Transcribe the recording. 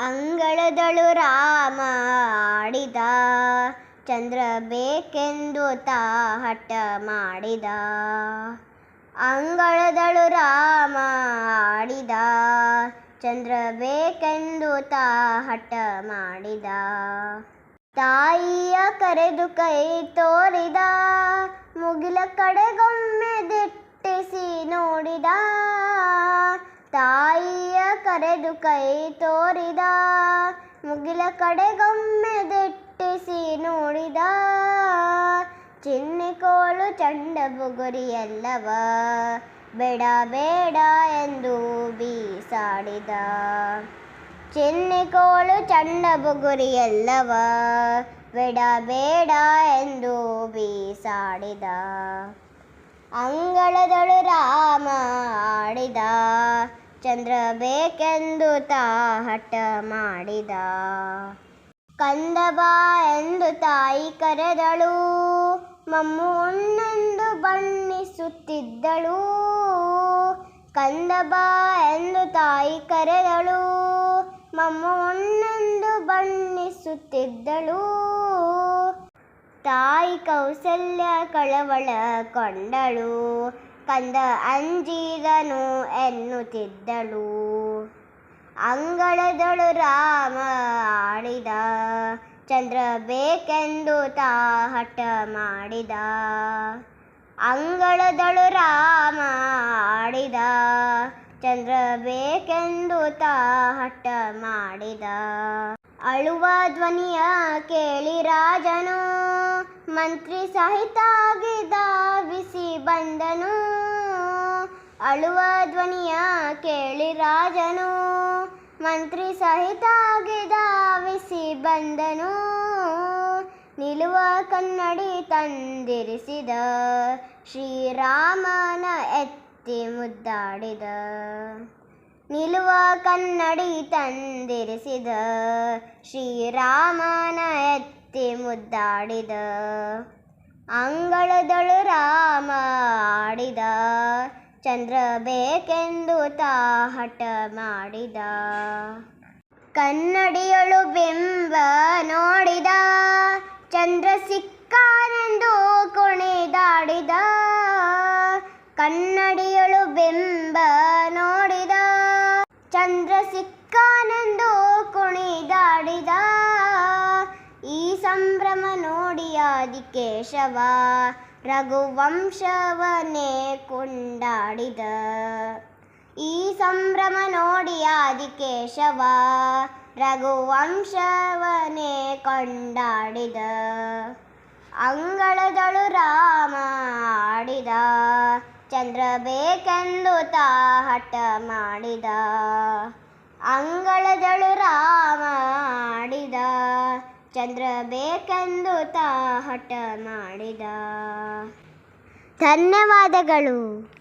ಅಂಗಳದಳು ರಾಮ ಆಡಿದ. ಚಂದ್ರ ಬೇಕೆಂದು ತಾ ಹಠ ಮಾಡಿದ. ಅಂಗಳದಳು ರಾಮ ಆಡಿದ. ಚಂದ್ರ ಬೇಕೆಂದು ತಾ ಹಠ ಮಾಡಿದ. ತಾಯಿಯ ಕರೆದು ಕೈ ತೋರಿದ. ಮುಗಿಲ ಕಡೆಗೊಮ್ಮೆ ದಿಟ್ಟಿಸಿ ನೋಡಿದ. ತಾಯಿಯ ಕರೆದು ಕೈ ತೋರಿದ, ಮುಗಿಲ ಕಡೆಗೊಮ್ಮೆ ದಿಟ್ಟಿಸಿ ನೋಡಿದ. ಚಿನ್ನಿಕೋಳು ಚಂಡ ಬುಗುರಿಯಲ್ಲವ, ಬೇಡ ಬೇಡ ಎಂದು ಬೀಸಾಡಿದ. ಚಿನ್ನಿಕೋಳು ಚಂಡ ಬುಗುರಿಯಲ್ಲವ, ಬೇಡ ಬೇಡ ಎಂದು ಬೀಸಾಡಿದ. ಅಂಗಳದಳು ರಾಮ ಆಡಿದ ಚಂದ್ರ ಬೇಕೆಂದು ತಾ ಹಠ ಮಾಡಿದ. ಕಂದ ಬಾ ಎಂದು ತಾಯಿ ಕರೆದಳು. ಮಮ್ಮು ಉಣ್ಣೆಂದು ಬಣ್ಣಿಸುತ್ತಿದ್ದಳು. ಕಂದಬಾ ಎಂದು ತಾಯಿ ಕರೆದಳು. ಮಮ್ಮು ಉಣ್ಣೆಂದು ಬಣ್ಣಿಸುತ್ತಿದ್ದಳು. ತಾಯಿ ಕೌಸಲ್ಯ ಕಳವಳ ಕೊಂಡಳು. ಕಂದ ಅಂಜಿದನು ಎನ್ನುತ್ತಿದ್ದಳು. ಅಂಗಳದಳು ರಾಮ ಆಡಿದ. ಚಂದ್ರ ಬೇಕೆಂದು ತಾ ಹಠ ಮಾಡಿದ. ಅಂಗಳದಳು ರಾಮ ಆಡಿದ. ಚಂದ್ರ ಬೇಕೆಂದು ತಾ ಹಠ ಮಾಡಿದ. ಅಳುವ ಧ್ವನಿಯ ಕೇಳಿ ರಾಜನು ಮಂತ್ರಿ ಸಹಿತ ಆಗಿದ ಬಿಸಿ ಬಂದನು. ಅಳುವ ಧ್ವನಿಯ ಕೇಳಿ ರಾಜನು. ಮಂತ್ರಿ ಸಹಿತ ಆಗಿದ ಬಿಸಿ ಬಂದನು. ನಿಲುವ ಕನ್ನಡಿ ತಂದಿರಿಸಿದ. ಶ್ರೀರಾಮನ ಎತ್ತಿ ಮುದ್ದಾಡಿದ. ನಿಲುವ ಕನ್ನಡಿ ತಂದಿರಿಸಿದ. ಶ್ರೀರಾಮನ ಎತ್ತಿ ಮುದ್ದಾಡಿದ, ಅಂಗಳದಳು ರಾಮ ಆಡಿದ, ಚಂದ್ರ ಬೇಕೆಂದು ತಾ ಹಠ ಮಾಡಿದ. ಕನ್ನಡಿಯಳು ಬಿಂಬ ನೋಡಿದ, ಚಂದ್ರ ಸಿಕ್ಕಾನೆಂದು ಕುಣಿದಾಡಿದ ಕನ್ನಡಿಯಳು ಬಿಂಬ ನೋಡಿದ, ಚಂದ್ರ ಸಿಕ್ಕಾನೆಂದು ನೋಡಿ ಆದಿಕೇಶವ ರಘುವಂಶವನೇ ಕೊಂಡಾಡಿದ. ಈ ಸಂಭ್ರಮ ನೋಡಿ ಆದಿಕೇಶವ ರಘುವಂಶವನೇ ಕೊಂಡಾಡಿದ. ಅಂಗಳದಳು ರಾಮ ಆಡಿದ. ಚಂದ್ರ ಬೇಕೆಂದು ತಾ ಹಠ ಮಾಡಿದ. ಅಂಗಳದಳು ರಾಮ ಚಂದ್ರ ಬೇಕೆಂದು ತಾ ಹಠ ಮಾಡಿದ. ಧನ್ಯವಾದಗಳು.